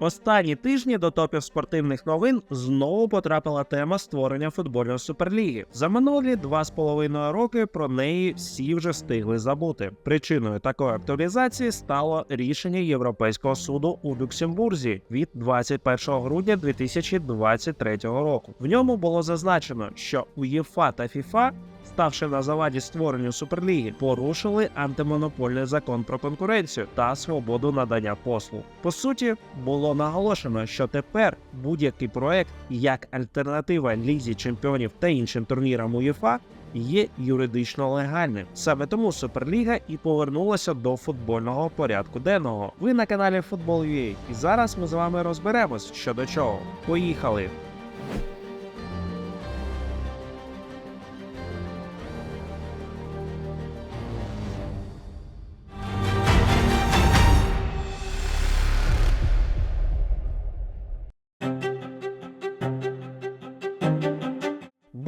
Останні тижні до топів спортивних новин знову потрапила тема створення футбольної суперліги. За минулі два з половиною роки про неї всі вже встигли забути. Причиною такої актуалізації стало рішення Європейського суду у Люксембурзі від 21 грудня 2023 року. В ньому було зазначено, що УЄФА та ФІФА ставши на заваді створенню суперліги, порушили антимонопольний закон про конкуренцію та свободу надання послуг. По суті, було наголошено, що тепер будь-який проект як альтернатива лізі чемпіонів та іншим турнірам УЄФА є юридично легальним. Саме тому Суперліга і повернулася до футбольного порядку денного. Ви на каналі Football.ua і зараз ми з вами розберемось, що до чого. Поїхали!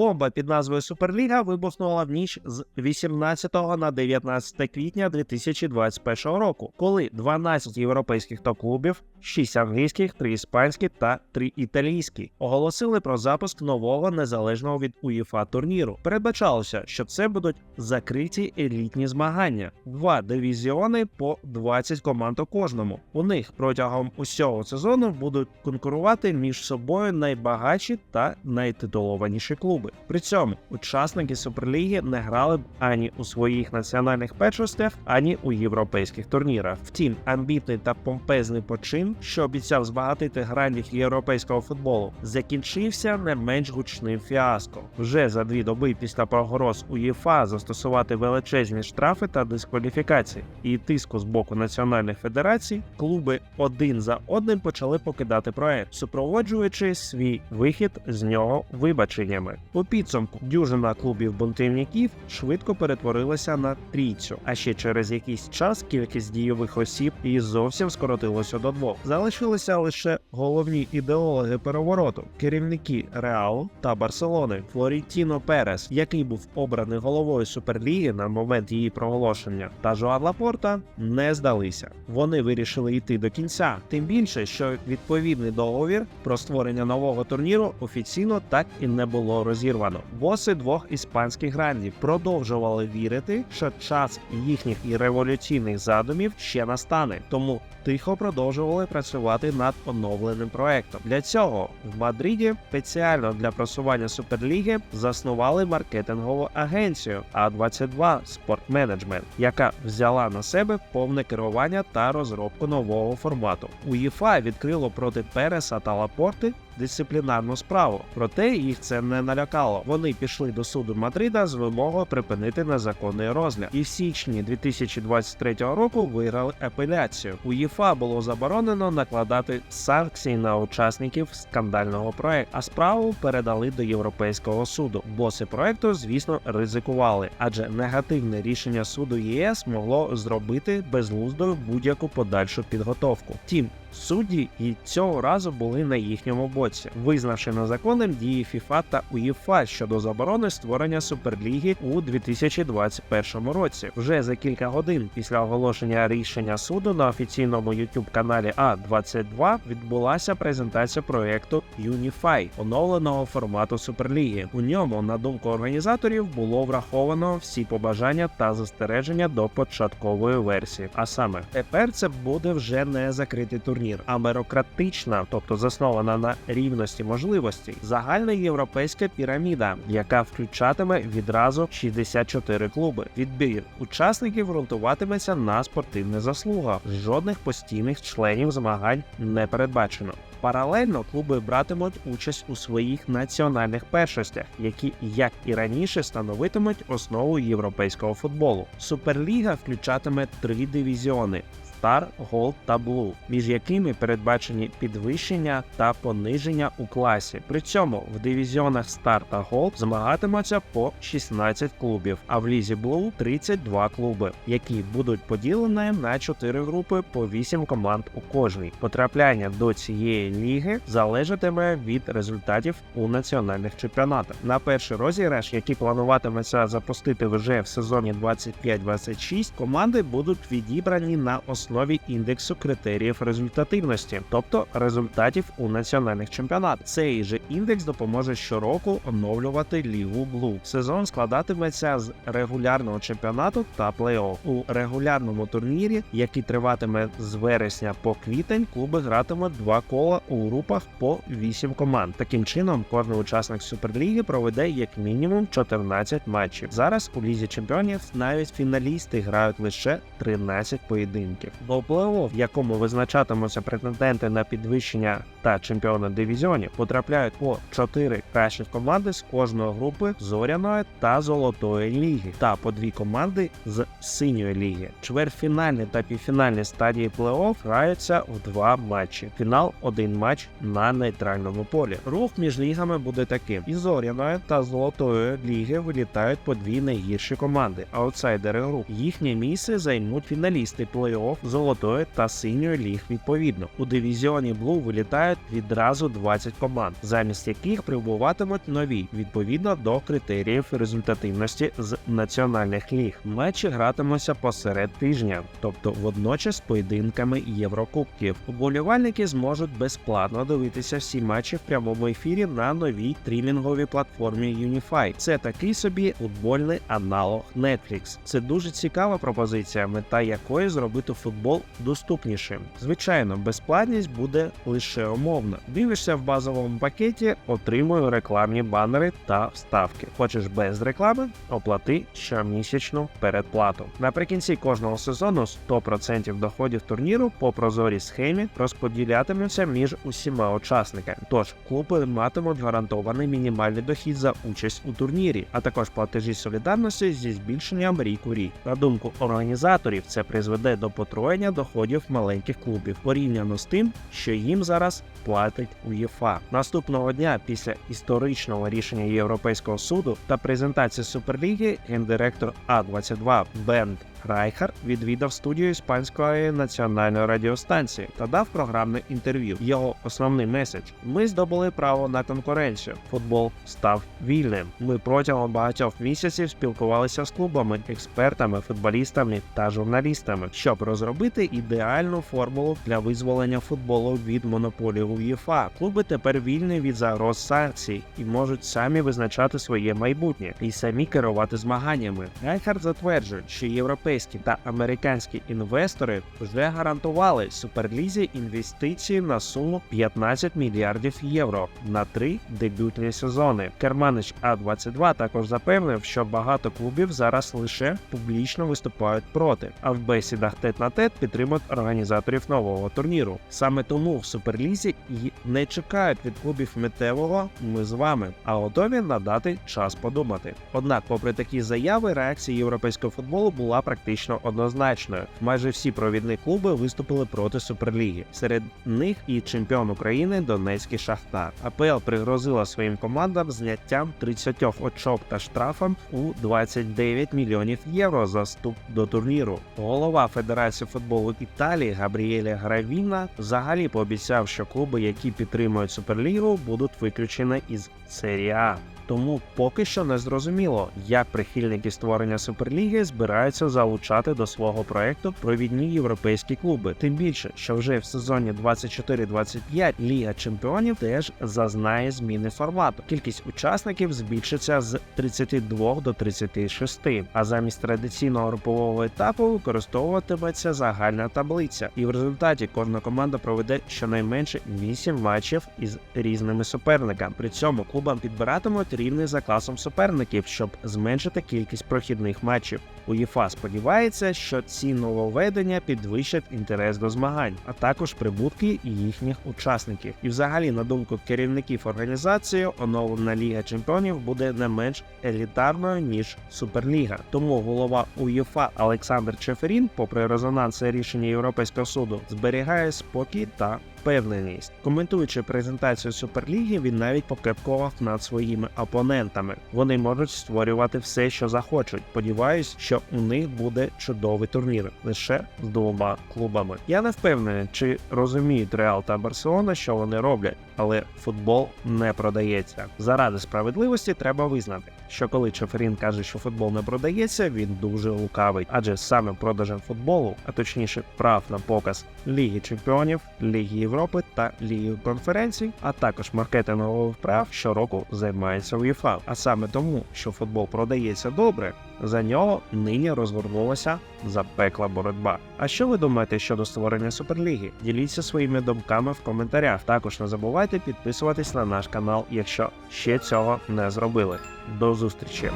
Бомба під назвою Суперліга вибухнула в ніч з 18 на 19 квітня 2021 року, коли 12 європейських топ-клубів, 6 англійських, 3 іспанські та 3 італійські, оголосили про запуск нового незалежного від УЄФА турніру. Передбачалося, що це будуть закриті елітні змагання, два дивізіони по 20 команд у кожному. У них протягом усього сезону будуть конкурувати між собою найбагатші та найтитулованіші клуби. При цьому учасники Суперліги не грали б ані у своїх національних першостях, ані у європейських турнірах. Втім, амбітний та помпезний почин, що обіцяв збагатити грандів європейського футболу, закінчився не менш гучним фіаско. Вже за дві доби після погроз УЄФА застосувати величезні штрафи та дискваліфікації і тиску з боку національних федерацій, клуби один за одним почали покидати проект, супроводжуючи свій вихід з нього вибаченнями. У підсумку дюжина клубів бунтівників швидко перетворилася на трійцю. А ще через якийсь час кількість дійових осіб і зовсім скоротилося до двох. Залишилися лише головні ідеологи перевороту, керівники Реалу та Барселони. Флорентіно Перес, який був обраний головою Суперліги на момент її проголошення, та Жоан Лапорта не здалися. Вони вирішили йти до кінця. Тим більше, що відповідний договір про створення нового турніру офіційно так і не було розірвано. Боси двох іспанських грандів продовжували вірити, що час їхніх і революційних задумів ще настане, тому тихо продовжували працювати над оновленим проектом. Для цього в Мадриді спеціально для просування суперліги заснували маркетингову агенцію А22 Sport Management, яка взяла на себе повне керування та розробку нового формату. УЄФА відкрило проти Переса та Лапорти дисциплінарну справу. Проте їх це не налякало. Вони пішли до суду Мадрида з вимогою припинити незаконний розгляд. І в січні 2023 року виграли апеляцію. УЄФА було заборонено накладати санкції на учасників скандального проекту, а справу передали до Європейського суду. Боси проекту, звісно, ризикували, адже негативне рішення суду ЄС могло зробити безглуздою будь-яку подальшу підготовку. Втім, Судді і цього разу були на їхньому боці, визнавши незаконним дії ФІФА та УЄФА щодо заборони створення суперліги у 2021 році. Вже за кілька годин після оголошення рішення суду на офіційному youtube каналі А22 відбулася презентація проекту Unify, оновленого формату суперліги. У ньому, на думку організаторів, було враховано всі побажання та застереження до початкової версії. А саме тепер це буде вже не закритий турнір турнір, а мерократична, тобто заснована на рівності можливостей, загальна європейська піраміда, яка включатиме відразу 64 клуби. Відбір учасників ґрунтуватиметься на спортивних заслугах. Жодних постійних членів змагань не передбачено. Паралельно клуби братимуть участь у своїх національних першостях, які, як і раніше, становитимуть основу європейського футболу. Суперліга включатиме три дивізіони. Star, Gold та Blue, між якими передбачені підвищення та пониження у класі. При цьому в дивізіонах Star та Gold змагатимуться по 16 клубів, а в лізі Blue 32 клуби, які будуть поділені на 4 групи по 8 команд у кожній. Потрапляння до цієї ліги залежатиме від результатів у національних чемпіонатах. На перший розіграш, який плануватиметься запустити вже в сезоні 25-26, команди будуть відібрані на основі основі індексу критеріїв результативності, тобто результатів у національних чемпіонатах. Цей же індекс допоможе щороку оновлювати лігу Блу. Сезон складатиметься з регулярного чемпіонату та плей-офф. У регулярному турнірі, який триватиме з вересня по квітень, клуби гратимуть два кола у групах по 8 команд. Таким чином, кожен учасник суперліги проведе як мінімум 14 матчів. Зараз у лізі чемпіонів навіть фіналісти грають лише 13 поєдинків. До плей-офф, в якому визначатимуться претенденти на підвищення та чемпіони дивізіонів, потрапляють по 4 кращих команди з кожної групи зоряної та золотої ліги, та по дві команди з синьої ліги. Чвертьфінальні та півфінальні стадії плей-офф граються в два матчі. Фінал один матч на нейтральному полі. Рух між лігами буде таким: із зоряної та золотої ліги вилітають по дві найгірші команди. Аутсайдери груп. Їхнє місце займуть фіналісти плей-офф золотої та синьої ліг відповідно. У дивізіоні Блу вилітають відразу 20 команд, замість яких прибуватимуть нові відповідно до критеріїв результативності з національних ліг. Матчі гратимуться посеред тижня, тобто водночас з поєдинками Єврокубків. Уболівальники зможуть безплатно дивитися всі матчі в прямому ефірі на новій стрімінговій платформі Unify. Це такий собі футбольний аналог Netflix. Це дуже цікава пропозиція, мета якої зробити футбол доступнішим. Звичайно, безплатність буде лише умовна. Дивишся в базовому пакеті, отримую рекламні банери та вставки. Хочеш без реклами? Оплати щомісячну передплату. Наприкінці кожного сезону 100% доходів турніру по прозорій схемі розподілятимуться між усіма учасниками. Тож клуби матимуть гарантований мінімальний дохід за участь у турнірі, а також платежі солідарності зі збільшенням рік у рік. На думку організаторів, це призведе до потроєння доходів маленьких клубів порівняно з тим, що їм зараз платить УЄФА. Наступного дня після історичного рішення Європейського суду та презентації Суперліги гендиректор А22 Бенд Райхар відвідав студію іспанської національної радіостанції та дав програмне інтерв'ю. Його основний меседж: ми здобули право на конкуренцію. Футбол став вільним. Ми протягом багатьох місяців спілкувалися з клубами, експертами, футболістами та журналістами, щоб розробити ідеальну формулу для визволення футболу від монополії УЄФА. Клуби тепер вільні від загроз санкцій і можуть самі визначати своє майбутнє і самі керувати змаганнями. Райхард затверджує, що європейські та американські інвестори вже гарантували суперлізі інвестиції на суму 15 мільярдів євро на три дебютні сезони. Керманич А22 також запевнив, що багато клубів зараз лише публічно виступають проти, а в бесідах тет на тет підтримують організаторів нового турніру. Саме тому в суперлізі і не чекають від клубів метевого ми з вами, а готові надати час подумати. Однак, попри такі заяви, реакція європейського футболу була практично однозначною. Майже всі провідні клуби виступили проти суперліги. Серед них і чемпіон України Донецький Шахтар. АПЛ пригрозила своїм командам зняттям 30 очок та штрафом у 29 мільйонів євро за вступ до турніру. Голова Федерації футболу Італії Габріеля Гравіна взагалі пообіцяв, що клуби, які підтримують суперлігу, будуть виключені із серії А. Тому поки що не зрозуміло, як прихильники створення суперліги збираються залучати до свого проекту провідні європейські клуби. Тим більше, що вже в сезоні 24-25 Ліга Чемпіонів теж зазнає зміни формату. Кількість учасників збільшиться з 32 до 36, а замість традиційного групового етапу використовуватиметься загальна таблиця, і в результаті кожна команда проведе щонайменше 8 матчів із різними суперниками. При цьому клубам підбиратимуть рівний за класом суперників, щоб зменшити кількість прохідних матчів. УЄФА сподівається, що ці нововведення підвищать інтерес до змагань, а також прибутки їхніх учасників. І, взагалі, на думку керівників організації, оновлена Ліга Чемпіонів буде не менш елітарною ніж Суперліга. Тому голова УЄФА Олександр Чеферін, попри резонансне рішення Європейського суду, зберігає спокій та впевненість. Коментуючи презентацію Суперліги, він навіть покепкував над своїми опонентами. Вони можуть створювати все, що захочуть. Сподіваюсь, що у них буде чудовий турнір лише з двома клубами. Я не впевнений, чи розуміють Реал та Барселона, що вони роблять, але футбол не продається. Заради справедливості треба визнати. Що коли Чеферін каже, що футбол не продається, він дуже лукавий, адже саме продажем футболу, а точніше прав на показ Ліги Чемпіонів, Ліги Європи та Ліги конференцій, а також маркетингових прав щороку займається УЄФА. А саме тому, що футбол продається добре, за нього нині розгорнулася запекла боротьба. А що ви думаєте щодо створення суперліги? Діліться своїми думками в коментарях. Також не забувайте підписуватись на наш канал, якщо ще цього не зробили. До зустрічі!